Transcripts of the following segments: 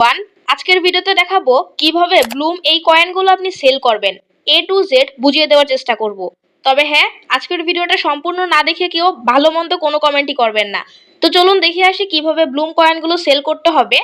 One, আজকের ভিডিওতে দেখাবো কীভাবে ব্লুম এই কয়েনগুলো আপনি সেল করবেন। এ টু জেড বুঝিয়ে দেওয়ার চেষ্টা করব। তবে হ্যাঁ আজকের ভিডিওটা সম্পূর্ণ না দেখে কেউ ভালো মন্দ কোনো কমেন্টই করবেন না। তো চলুন দেখে আসি কীভাবে ব্লুম কয়েনগুলো সেল করতে হবে।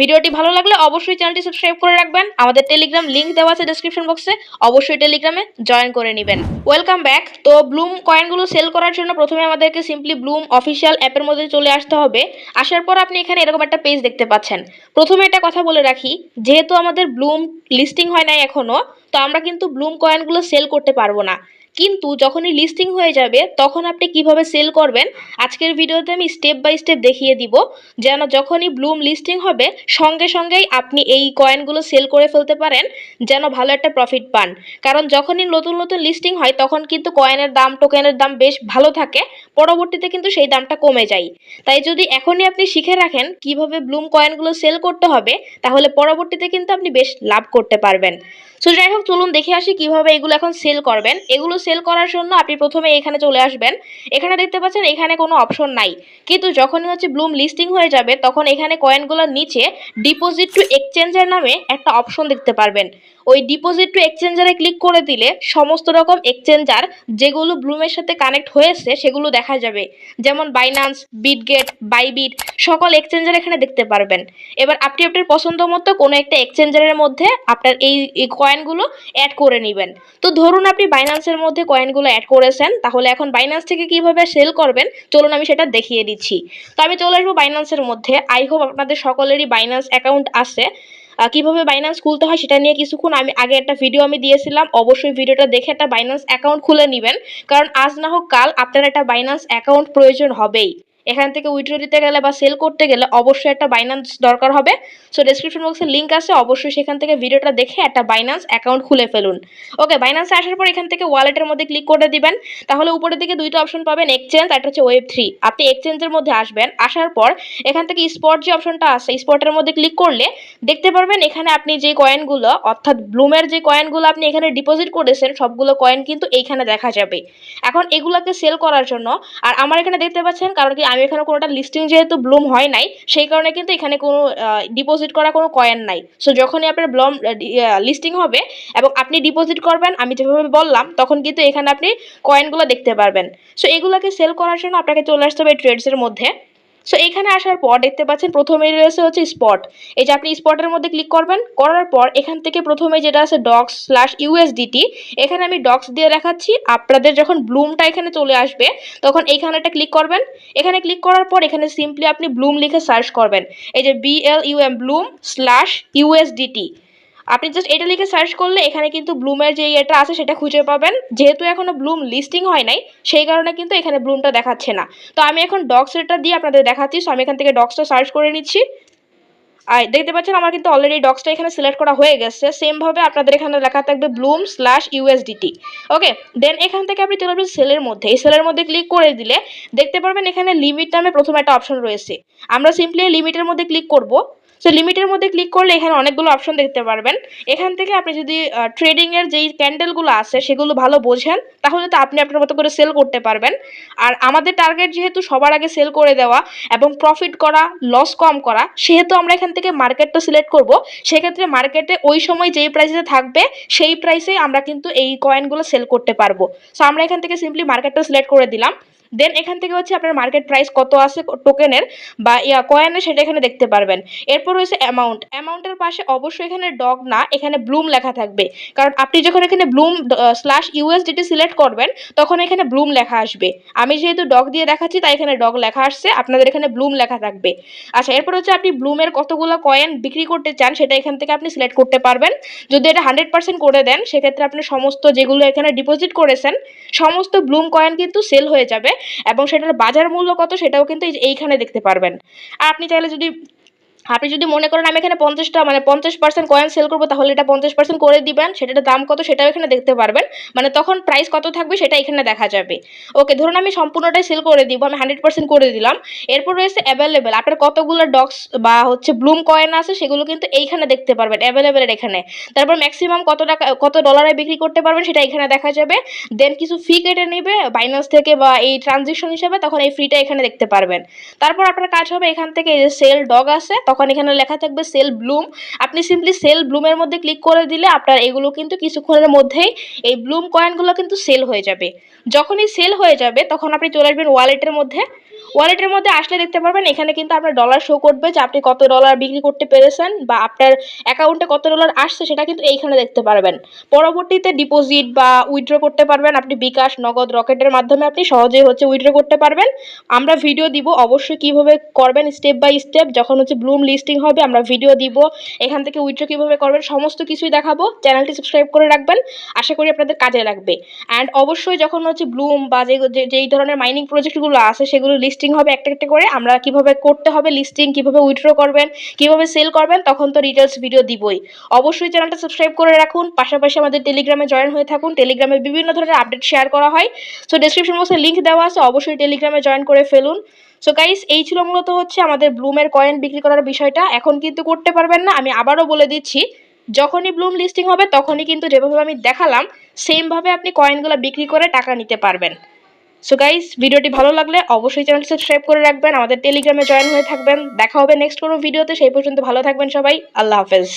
ভিডিওটি ভালো লাগলে অবশ্যই চ্যানেলটি সাবস্ক্রাইব করে রাখবেন। আমাদের টেলিগ্রাম লিংক দেওয়া আছে ডেসক্রিপশন বক্সে অবশ্যই টেলিগ্রামে জয়েন করে নেবেন। ওয়েলকাম ব্যাক তো ব্লুম কয়েনগুলো সেল করার জন্য প্রথমে আমাদেরকে সিম্পলি ব্লুম অফিসিয়াল অ্যাপের মধ্যে চলে আসতে হবে। আসার পর আপনি এখানে এরকম একটা পেজ দেখতে পাচ্ছেন। প্রথমে এটা কথা বলে রাখি, যেহেতু আমাদের ব্লুম লিস্টিং হয় নাই এখনও তো আমরা কিন্তু ব্লুম কয়েনগুলো সেল করতে পারব না। কিন্তু যখনই লিস্টিং হয়ে যাবে, তখন আপনি কীভাবে সেল করবেন, আজকের ভিডিওতে আমি স্টেপ বাই স্টেপ দেখিয়ে দিব। যেন যখনই ব্লুম লিস্টিং হবে, সঙ্গে সঙ্গেই আপনি এই কয়েনগুলো সেল করে ফেলতে পারেন, যেন ভালো একটা প্রফিট পান। কারণ যখনই নতুন নতুন লিস্টিং হয়, তখন কিন্তু কয়েনের দাম টোকেনের দাম বেশ ভালো থাকে, পরবর্তীতে কিন্তু সেই দামটা কমে যায়। তাই যদি এখনই আপনি শিখে রাখেন কীভাবে ব্লুম কয়েনগুলো সেল করতে হবে, তাহলে পরবর্তীতে কিন্তু আপনি বেশ লাভ করতে পারবেন। সো যাই হোক, চলুন দেখে আসি কীভাবে এগুলো এখন সেল করবেন। এগুলো সেল করার জন্য আপনি প্রথমে এখানে চলে আসবেন। এখানে দেখতে পাচ্ছেন এখানে কোনো অপশন নাই। কিন্তু যখনই হচ্ছে ব্লুম লিস্টিং হয়ে যাবে, তখন এখানে কয়েনগুলোর নিচে ডিপোজিট টু এক্সচেঞ্জের নামে একটা অপশন দেখতে পারবেন। ওই ডিপোজিট টু এক্সচেঞ্জারে ক্লিক করে দিলে সমস্ত রকম এক্সচেঞ্জার যেগুলো ব্লুমের সাথে কানেক্ট হয়েছে, সেগুলো দেখা যাবে। যেমন বাইনান্স বিটগেট বাইবিট সকল এক্সচেঞ্জার এখানে দেখতে পারবেন। এবার আপনি আপনার পছন্দ মতো কোনো একটা এক্সচেঞ্জারের মধ্যে আপনার এই এই কয়েনগুলো অ্যাড করে নেবেন। তো ধরুন আপনি বাইন্যান্সের মধ্যে কয়েনগুলো অ্যাড করেছেন, তাহলে এখন বাইন্যান্স থেকে কীভাবে সেল করবেন? চলুন আমি সেটা দেখিয়ে দিচ্ছি। তো আমি চলে আসব বাইন্যান্সের মধ্যে। আই হোপ আপনাদের সকলেরই বাইন্যান্স অ্যাকাউন্ট আছে। কীভাবে বাইন্যান্স খুলতে হয় সেটা নিয়ে কিছুক্ষণ আমি আগে একটা ভিডিও আমি দিয়েছিলাম। অবশ্যই ভিডিওটা দেখে একটা বাইন্যান্স অ্যাকাউন্ট খুলে নেবেন। কারণ আজ না হোক কাল আপনার একটা বাইন্যান্স অ্যাকাউন্ট প্রয়োজন হবেই। এখান থেকে উইথড্র দিতে গেলে বা সেল করতে গেলে অবশ্যই একটা বাইন্যান্স দরকার হবে। সো ডেসক্রিপশন বক্সে লিঙ্ক আছে, অবশ্যই সেখান থেকে ভিডিওটা দেখে একটা বাইন্যান্স অ্যাকাউন্ট খুলে ফেলুন। ওকে বাইন্যান্সে আসার পর এখান থেকে ওয়ালেটের মধ্যে ক্লিক করে দিবেন। তাহলে উপরের দিকে দুইটা অপশন পাবেন এক্সচেঞ্জ একটা হচ্ছে ওয়েব থ্রি আপনি এক্সচেঞ্জের মধ্যে আসবেন, আসার পর এখান থেকে স্পট যে অপশনটা আছে স্পটের মধ্যে ক্লিক করলে দেখতে পারবেন এখানে আপনি যে কয়েনগুলো অর্থাৎ ব্লুমের যে কয়েনগুলো আপনি এখানে ডিপোজিট করেছেন, সবগুলো কয়েন কিন্তু এইখানে দেখা যাবে। এখন এগুলোকে সেল করার জন্য, আর আমার এখানে দেখতে পাচ্ছেন, কারণ কি আমি এখানে কোনোটা লিস্টিং যেহেতু ব্লুম হয় নাই, সেই কারণে কিন্তু এখানে কোনো ডিপোজিট করা কোনো কয়েন নাই। সো যখনই আপনার ব্লম লিস্টিং হবে এবং আপনি ডিপোজিট করবেন, আমি যেভাবে বললাম, তখন কিন্তু এখানে আপনি কয়েনগুলো দেখতে পারবেন। সো এগুলোকে সেল করার জন্য আপনাকে চলে আসতে হবে ট্রেডসের মধ্যে। সো এখানে আসার পর দেখতে পাচ্ছেন প্রথমেই রয়েছে হচ্ছে স্পট এই যে আপনি স্পটের মধ্যে ক্লিক করবেন, করার পর এখান থেকে প্রথমে যেটা আছে ডক্স স্ল্যাশ ইউএসডিটি এখানে আমি ডক্স দিয়ে দেখাচ্ছি। আপনাদের যখন ব্লুমটা এখানে চলে আসবে, তখন এইখানে একটা ক্লিক করবেন। এখানে ক্লিক করার পর এখানে সিম্পলি আপনি ব্লুম লিখে সার্চ করবেন। এই যে B L U M Blum slash USDT আপনি জাস্ট এটা লিখে সার্চ করলে এখানে কিন্তু ব্লুমের যে ইয়েটা আছে সেটা খুঁজে পাবেন। যেহেতু এখনও ব্লুম লিস্টিং হয় নাই, সেই কারণে কিন্তু এখানে ব্লুমটা দেখাচ্ছে না। তো আমি এখন ডক্সেরটা দিয়ে আপনাদের দেখাচ্ছি সো আমি এখান থেকে ডক্সটা সার্চ করে নিচ্ছি। আর দেখতে পাচ্ছেন আমার কিন্তু অলরেডি ডক্সটা এখানে সিলেক্ট করা হয়ে গেছে। সেমভাবে আপনাদের এখানে লেখা থাকবে Blum slash USDT okay then এখান থেকে আপনি চলে আসবেন সেলের মধ্যে। এই সেলের মধ্যে ক্লিক করে দিলে দেখতে পারবেন এখানে লিমিট নামে প্রথম একটা অপশন রয়েছে। আমরা সিম্পলি লিমিটের মধ্যে ক্লিক করব। সো লিমিটের মধ্যে ক্লিক করলে এখানে অনেকগুলো অপশন দেখতে পারবেন। এখান থেকে আপনি যদি ট্রেডিংয়ের যেই ক্যান্ডেলগুলো আছে, সেগুলো ভালো বোঝেন, তাহলে তো আপনি আপনার মতো করে সেল করতে পারবেন। আর আমাদের টার্গেট যেহেতু সবার আগে সেল করে দেওয়া এবং প্রফিট করা লস কম করা, সেহেতু আমরা এখান থেকে মার্কেটটা সিলেক্ট করব। সেক্ষেত্রে মার্কেটে ওই সময় যেই প্রাইসে থাকবে, সেই প্রাইসেই আমরা কিন্তু এই কয়েনগুলো সেল করতে পারব। সো আমরা এখান থেকে সিম্পলি মার্কেটটা সিলেক্ট করে দিলাম। দেন এখান থেকে হচ্ছে আপনার মার্কেট প্রাইস কত আছে টোকেনের বা, ইয়া কয়েনের সেটা এখানে দেখতে পারবেন। এরপর রয়েছে অ্যামাউন্ট অ্যামাউন্টের পাশে অবশ্যই এখানে ডগ না, এখানে ব্লুম লেখা থাকবে। কারণ আপনি যখন এখানে ব্লুম স্ল্যাশ ইউএসডিটি সিলেক্ট করবেন, তখন এখানে ব্লুম লেখা আসবে। আমি যেহেতু ডগ দিয়ে দেখাচ্ছি, তাই এখানে ডগ লেখা আসছে। আপনাদের এখানে ব্লুম লেখা থাকবে। আচ্ছা এরপর হচ্ছে আপনি ব্লুমের কতগুলো কয়েন বিক্রি করতে চান, সেটা এখান থেকে আপনি সিলেক্ট করতে পারবেন। যদি এটা হান্ড্রেড পার্সেন্ট করে দেন, সেক্ষেত্রে আপনি সমস্ত যেগুলো এখানে ডিপোজিট করেছেন, সমস্ত ব্লুম কয়েন কিন্তু সেল হয়ে যাবে। এবং সেটার বাজার মূল্য কত সেটাও কিন্তু এইখানে দেখতে পারবেন। আর আপনি চাইলে যদি আপনি যদি মনে করেন আমি এখানে পঞ্চাশটা মানে পঞ্চাশ পার্সেন্ট কয়েন সেল করব, তাহলে এটা পঞ্চাশ পার্সেন্ট করে দিবেন। সেটার দাম কত সেটাও এখানে দেখতে পারবেন। মানে তখন প্রাইস কত থাকবে সেটা এখানে দেখা যাবে। ওকে ধরুন আমি সম্পূর্ণটাই সেল করে দিব, আমি হান্ড্রেড পার্সেন্ট করে দিলাম। এরপর রয়েছে অ্যাভেলেবেল আপনার কতগুলো ডক্স বা হচ্ছে ব্লুম কয়েন আছে, সেগুলো কিন্তু এইখানে দেখতে পারবেন অ্যাভেলেবেলের এখানে। তারপর ম্যাক্সিমাম কত টাকা, কত ডলারে বিক্রি করতে পারবেন সেটা এখানে দেখা যাবে। দেন কিছু ফি কেটে নেবে বাইন্যান্স থেকে বা এই ট্রানজেকশন হিসেবে, তখন এই ফ্রিটা এখানে দেখতে পারবেন। তারপর আপনার কাজ হবে এখান থেকে যে সেল ডগ আছে তখন এখানে লেখা থাকবে সেল ব্লুম। আপনি সিম্পলি সেল ব্লুমের মধ্যে ক্লিক করে দিলে আপনার এগুলো কিন্তু কিছুক্ষণের মধ্যেই এই ব্লুম কয়েনগুলো কিন্তু সেল হয়ে যাবে। যখনই সেল হয়ে যাবে, তখন আপনি চলে আসবেন ওয়ালেটের মধ্যে। ওয়ালেটের মধ্যে আসলে দেখতে পারবেন, এখানে কিন্তু আপনার ডলার শো করবে যে আপনি কত ডলার বিক্রি করতে পেরেছেন বা আপনার অ্যাকাউন্টে কত ডলার আসছে সেটা কিন্তু এইখানে দেখতে পারবেন। পরবর্তীতে ডিপোজিট বা উইথড্র করতে পারবেন, আপনি বিকাশ, নগদ রকেটের মাধ্যমে আপনি সহজেই হচ্ছে উইথড্র করতে পারবেন। আমরা ভিডিও দিব, অবশ্যই কীভাবে করবেন স্টেপ বাই স্টেপ যখন হচ্ছে ব্লুম লিস্টিং হবে, আমরা ভিডিও দিব, এখান থেকে উইথড্র কীভাবে করবেন, সমস্ত কিছুই দেখাবো। চ্যানেলটি সাবস্ক্রাইব করে রাখবেন, আশা করি আপনাদের কাজে লাগবে। অ্যান্ড অবশ্যই যখন হচ্ছে ব্লুম বা যে যেই ধরনের মাইনিং প্রজেক্টগুলো আছে, সেগুলো লিস্টিং হবে একটা একটা করে, আমরা কীভাবে করতে হবে লিস্টিং কীভাবে উইথড্র করবেন, কীভাবে সেল করবেন, তখন তো ডিটেলস ভিডিও দিবই। অবশ্যই চ্যানেলটা সাবস্ক্রাইব করে রাখুন, পাশাপাশি আমাদের টেলিগ্রামে জয়েন হয়ে থাকুন টেলিগ্রামে বিভিন্ন ধরনের আপডেট শেয়ার করা হয়। সো ডেসক্রিপশন বক্সে লিঙ্ক দেওয়া আছে, অবশ্যই টেলিগ্রামে জয়েন করে ফেলুন। সো গাইস এই ছিল মূলত হচ্ছে আমাদের ব্লুমের কয়েন বিক্রি করার বিষয়টা। এখন কিন্তু করতে পারবেন না, আমি আবারও বলে দিচ্ছি, যখনই ব্লুম লিস্টিং হবে, তখনই কিন্তু যেভাবে আমি দেখালাম সেমভাবে আপনি কয়েনগুলো বিক্রি করে টাকা নিতে পারবেন। সো গাইস ভিডিওটি ভালো লাগলে অবশ্যই চ্যানেল সাবস্ক্রাইব করে রাখবেন, আমাদের টেলিগ্রামে জয়েন হয়ে থাকবেন। দেখা হবে নেক্সট কোনো ভিডিওতে সেই পর্যন্ত ভালো থাকবেন সবাই। আল্লাহ হাফেজ।